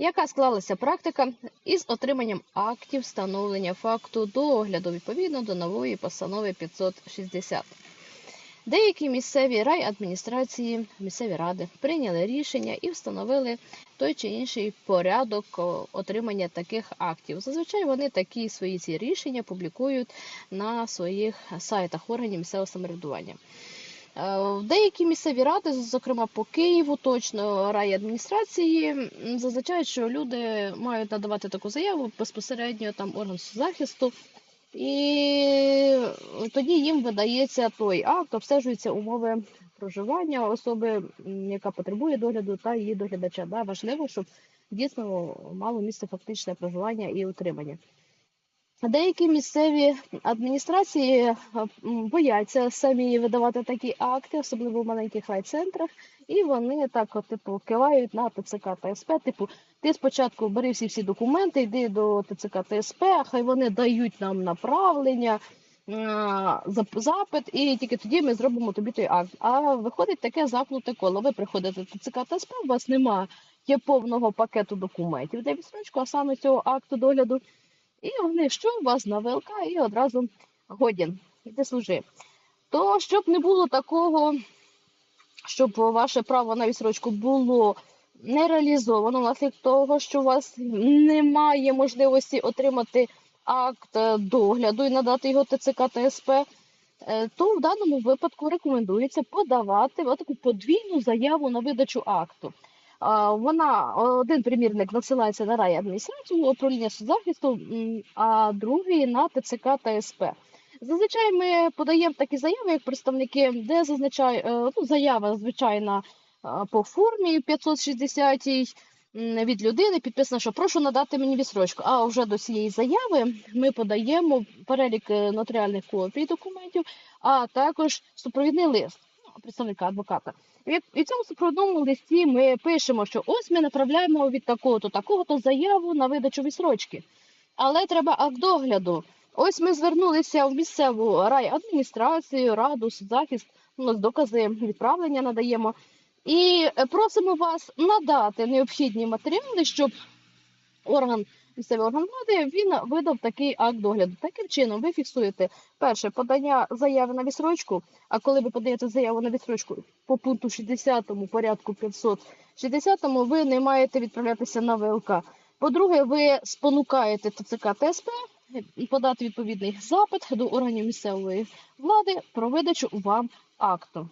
Яка склалася практика із отриманням актів встановлення факту догляду відповідно до нової постанови 560? Деякі місцеві райадміністрації, місцеві ради прийняли рішення і встановили той чи інший порядок отримання таких актів. Зазвичай вони такі свої ці рішення публікують на своїх сайтах органів місцевого самоврядування. Е, Деякі місцеві ради, зокрема по Києву, точно райадміністрації, зазначають, що люди мають надавати таку заяву безпосередньо там орган захисту, і тоді їм видається той акт, обстежуються умови проживання особи, яка потребує догляду, та її доглядача. Да, важливо, щоб дійсно мало місце фактичне проживання і утримання. Деякі місцеві адміністрації е, бояться самі видавати такі акти, особливо в маленьких райцентрах, і вони так, от, типу, кивають на ТЦК та СП. Типу, ти спочатку бери всі всі документи, йди до ТЦК та СП, хай вони дають нам направлення, а, запит, і тільки тоді ми зробимо тобі той акт. А виходить таке замкнуте коло. Ви приходите до ТЦК та СП, у вас немає є повного пакету документів, де відстрочку, а саме цього акту догляду. І вони що у вас на ВЛК і одразу годін, іди служи. То щоб не було такого, щоб ваше право на відсрочку було не реалізовано внаслідок того, що у вас немає можливості отримати акт догляду і надати його ТЦК та СП, е, то в даному випадку рекомендується подавати таку подвійну заяву на видачу акту. Вона один примірник надсилається на райадміністрацію управління соцзахисту, а другий на ТЦК та СП. Зазвичай ми подаємо такі заяви, як представники, де зазначає е, ну, заява звичайна е, по формі 560 м, від людини підписано, що прошу надати мені відсрочку. А вже до цієї заяви ми подаємо перелік е, нотаріальних копій документів, а також супровідний лист представника адвоката. І в- І цьому супровідному листі ми пишемо, що ось ми направляємо від такого-то, такого-то заяву на видачу відсрочки. Але треба акт. Ось ми звернулися в місцеву райадміністрацію, раду, соцзахист, ну, з докази відправлення надаємо. І просимо вас надати необхідні матеріали, щоб орган, місцевий орган влади він видав такий акт догляду. Таким чином, ви фіксуєте перше подання заяви на відсрочку. А коли ви подаєте заяву на відсрочку по пункту 60 порядку 560, ви не маєте відправлятися на ВЛК. По-друге, ви спонукаєте ТЦК ТСП подати відповідний запит до органів місцевої влади про видачу вам акту.